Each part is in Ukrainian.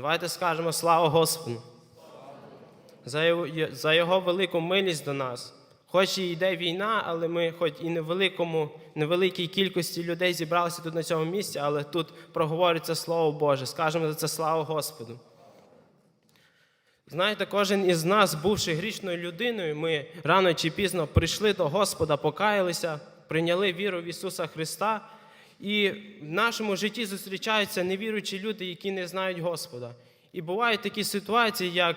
Давайте скажемо слава Господу. За його, велику милість до нас. Хоч і йде війна, але ми, хоч і невеликому, невеликій кількості людей зібралися тут на цьому місці, але тут проговориться Слово Боже. Скажемо за це слава Господу. Знаєте, кожен із нас, бувши грішною людиною, ми рано чи пізно прийшли до Господа, покаялися, прийняли віру в Ісуса Христа. І в нашому житті зустрічаються невіруючі люди, які не знають Господа. І бувають такі ситуації, як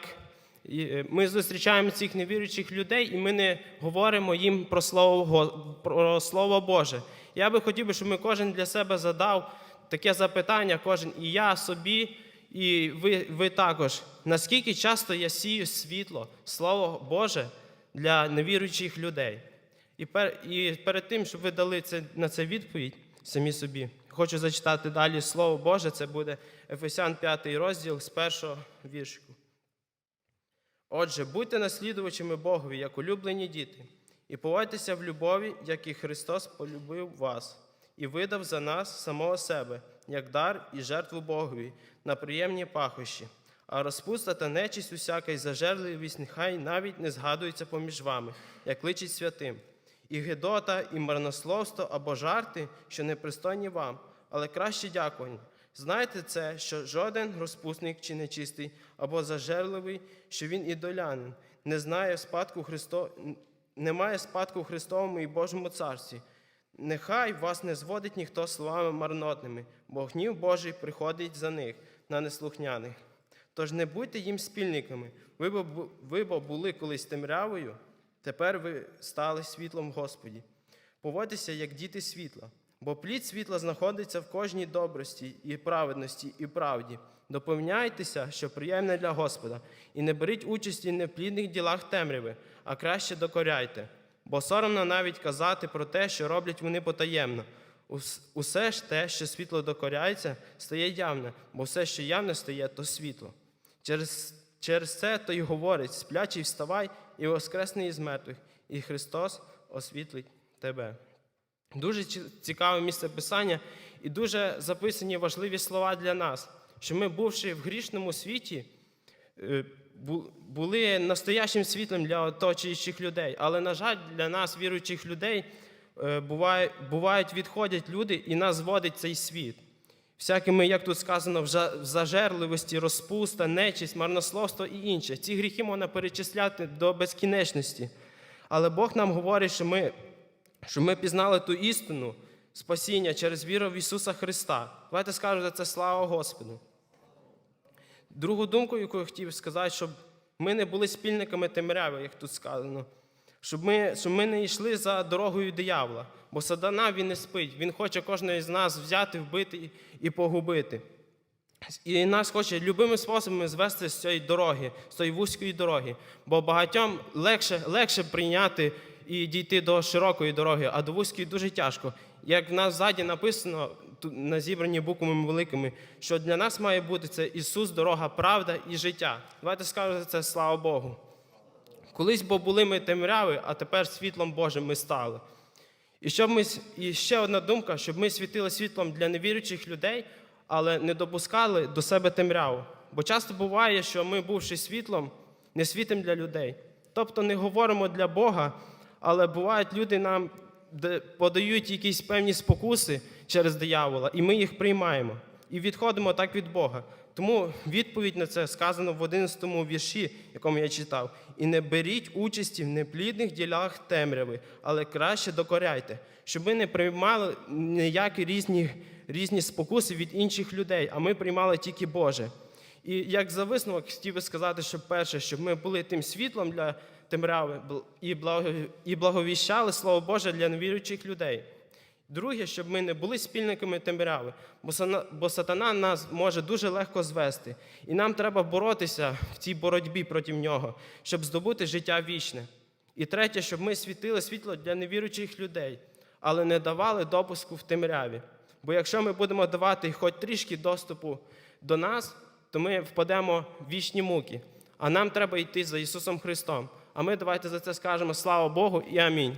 е, ми зустрічаємо цих невіруючих людей, і ми не говоримо їм про Слово, про Слово Боже. Я би хотів, би, щоб ми кожен для себе задав таке запитання, кожен і я собі, і ви, ви також. Наскільки часто я сію світло, Слово Боже для невіруючих людей? І, пер, і перед тим, щоб ви дали це, на це відповідь самі собі, хочу зачитати далі Слово Боже, це буде Ефесян 5 розділ з першого віршку. Отже, будьте наслідувачами Богові, як улюблені діти, і поводьтеся в любові, як і Христос полюбив вас, і видав за нас самого себе, як дар і жертву Богові на приємні пахощі. А розпуста та нечисть усяка й зажерливість нехай навіть не згадується поміж вами, як личить святим. І гидота, і марнословство або жарти, що непристойні вам, але краще дякування. Знайте це, що жоден розпусник чи нечистий або зажерливий, що він ідолянин, не знає спадку Христо... не має спадку Христовому і Божому царстві. Нехай вас не зводить ніхто словами марнотними, бо гнів Божий приходить за них на неслухняних. Тож не будьте їм спільниками. Ви бо були колись темрявою, тепер ви стали світлом Господі. Поводьтеся, як діти світла, бо плід світла знаходиться в кожній добрості і праведності і правді. Доповняйтеся, що приємне для Господа, і не беріть участі в неплідних ділах темряви, а краще докоряйте. Бо соромно навіть казати про те, що роблять вони потаємно. Усе ж те, що світло докоряється, стає явне, бо все, що явне стає, то світло. Через, через це то й говорить: сплячий вставай і воскресний із мертвих, і Христос освітлить тебе. Дуже цікаве місце писання і дуже записані важливі слова для нас, що ми, бувши в грішному світі, е, були настоящим світлом для оточуючих людей. Але, на жаль, для нас, віруючих людей, е, бувають відходять люди і нас зводить цей світ. Всякими, як тут сказано, в зажерливості, розпуста, нечисть, марнословство і інше. Ці гріхи можна перечисляти до безкінечності. Але Бог нам говорить, що ми, що ми пізнали ту істину спасіння через віру в Ісуса Христа. Давайте скажемо це слава Господу. Другу думку, яку я хотів сказати, щоб ми не були спільниками темряви, як тут сказано. Щоб ми, щоб ми не йшли за дорогою диявола. Бо сатана він не спить. Він хоче кожного з нас взяти, вбити і- погубити. І нас хоче любими способами звести з цієї дороги, з цієї вузької дороги. Бо багатьом легше, легше прийняти і дійти до широкої дороги, а до вузької дуже тяжко. Як в нас ззаді написано на зібранні буквами великими, що для нас має бути це Ісус, дорога, правда і життя. Давайте скажемо це слава Богу. Колись бо були ми темряви, а тепер світлом Божим ми стали. І щоб ми і ще одна думка, щоб ми світили світлом для невіруючих людей, але не допускали до себе темряву. Бо часто буває, що ми, бувши світлом, не світимо для людей. Тобто не говоримо для Бога, але бувають люди нам подають якісь певні спокуси через диявола, і ми їх приймаємо і відходимо так від Бога. Тому відповідь на це сказано в 11 вірші, якому я читав. І не беріть участі в неплідних ділах темряви, але краще докоряйте, щоб ми не приймали ніякі різні, різні спокуси від інших людей, а ми приймали тільки Боже. І як за висновок хотів би сказати, що перше, щоб ми були тим світлом для темряви і благовіщали Слово Боже для невіруючих людей. Друге, щоб ми не були спільниками темряви, бо сатана нас може дуже легко звести. І нам треба боротися в цій боротьбі проти нього, щоб здобути життя вічне. І третє, щоб ми світили світло для невіруючих людей, але не давали допуску в темряві. Бо якщо ми будемо давати хоч трішки доступу до нас, то ми впадемо в вічні муки. А нам треба йти за Ісусом Христом. А ми давайте за це скажемо слава Богу і амінь.